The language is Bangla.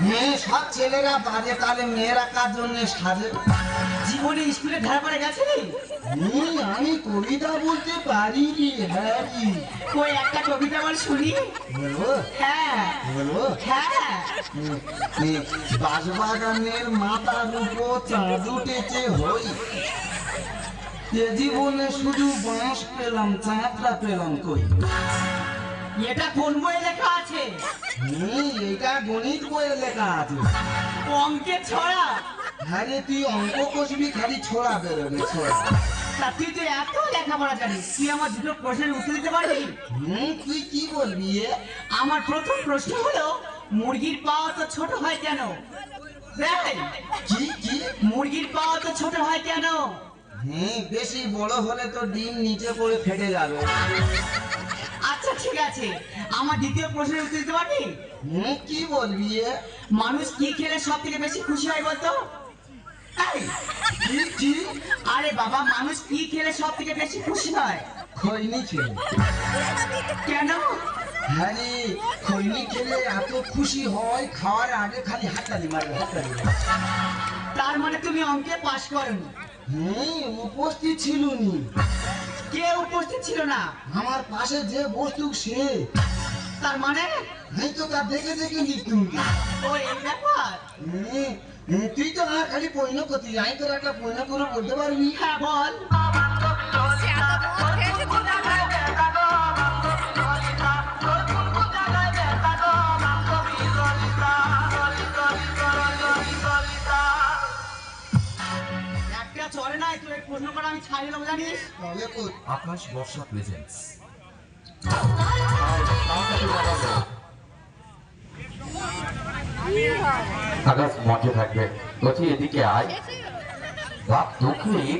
মেয়ে সব ছেলেরা বাজে তাহলে মেয়েরা কার জন্য সাজে? জীবনে স্কুলে ধারা পড়ে গেছিলি আমি কবিতা বলতে পারি রে হ্যাঁ একটা কবিতা বল শুনি? বলব হ্যাঁ। বলব হ্যাঁ। বাঁশবাগানের মাথার উপর চাঁদ উঠেছে হই। এ জীবনে শুধু বাঁশ পেলাম চাঁদটা পেলাম কই? এটা কোন বইয়ে লেখা আছে? হুম, এটা গণিত বইয়ে লেখা আছে। অঙ্কের ছড়া? হ্যাঁ রে, তুই অঙ্ক কষবি খালি ছোড়া বেরোবে ছোড়া। তা তুই তো এত লেখাপড়া জানিস তুই আমার দুটো প্রশ্নের উত্তর দিতে পারবি? হুম তুই কি বলবি এ? আমার প্রথম প্রশ্ন হলো মুরগির পাওয়া তো ছোট হয় কেন? দেখ, কি কি? মুরগির পাওয়া তো ছোট হয় কেন? হ্যাঁ বেশি বড় হলে তো ডিম নিচে পড়ে ফেটে যাবে। ঠিক আছে। আমার দ্বিতীয় প্রশ্নের উত্তর দিতে পারবি কি বলবি মানুষ কি খেলে সব থেকে বেশি খুশি হয় বলতো? কি আরে বাবা মানুষ কি খেলে সব থেকে বেশি খুশি হয়? খৈনি খেলে। কেন? হ্যাঁ খৈনি খেলে এত খুশি হয় খাওয়ার আগে খালি হাততালি মারবে হাততালি তার মানে তুমি অঙ্কে পাশ করনি। হুম উপস্থিত ছিল নি কে উপস্থিত ছিল না? আমার পাশে যে বস্তু সে। তার মানে? আমি তো তার দেখে দেখে মৃত্যু। ও এই ব্যাপার? তুই তো আমার খালি পৈন করতি। আমি তোর একটা পৈন করে বলতে পারবি হ্যাঁ বল। চলে না তুই প্রশ্ন করা আমি ছাড়িয়ে দেবো জানিস? আকাশ বর্ষা প্রেজেন্স আকাশ মঞ্চে থাকবে। বলছি এদিকে আয়। বাপ দুঃখী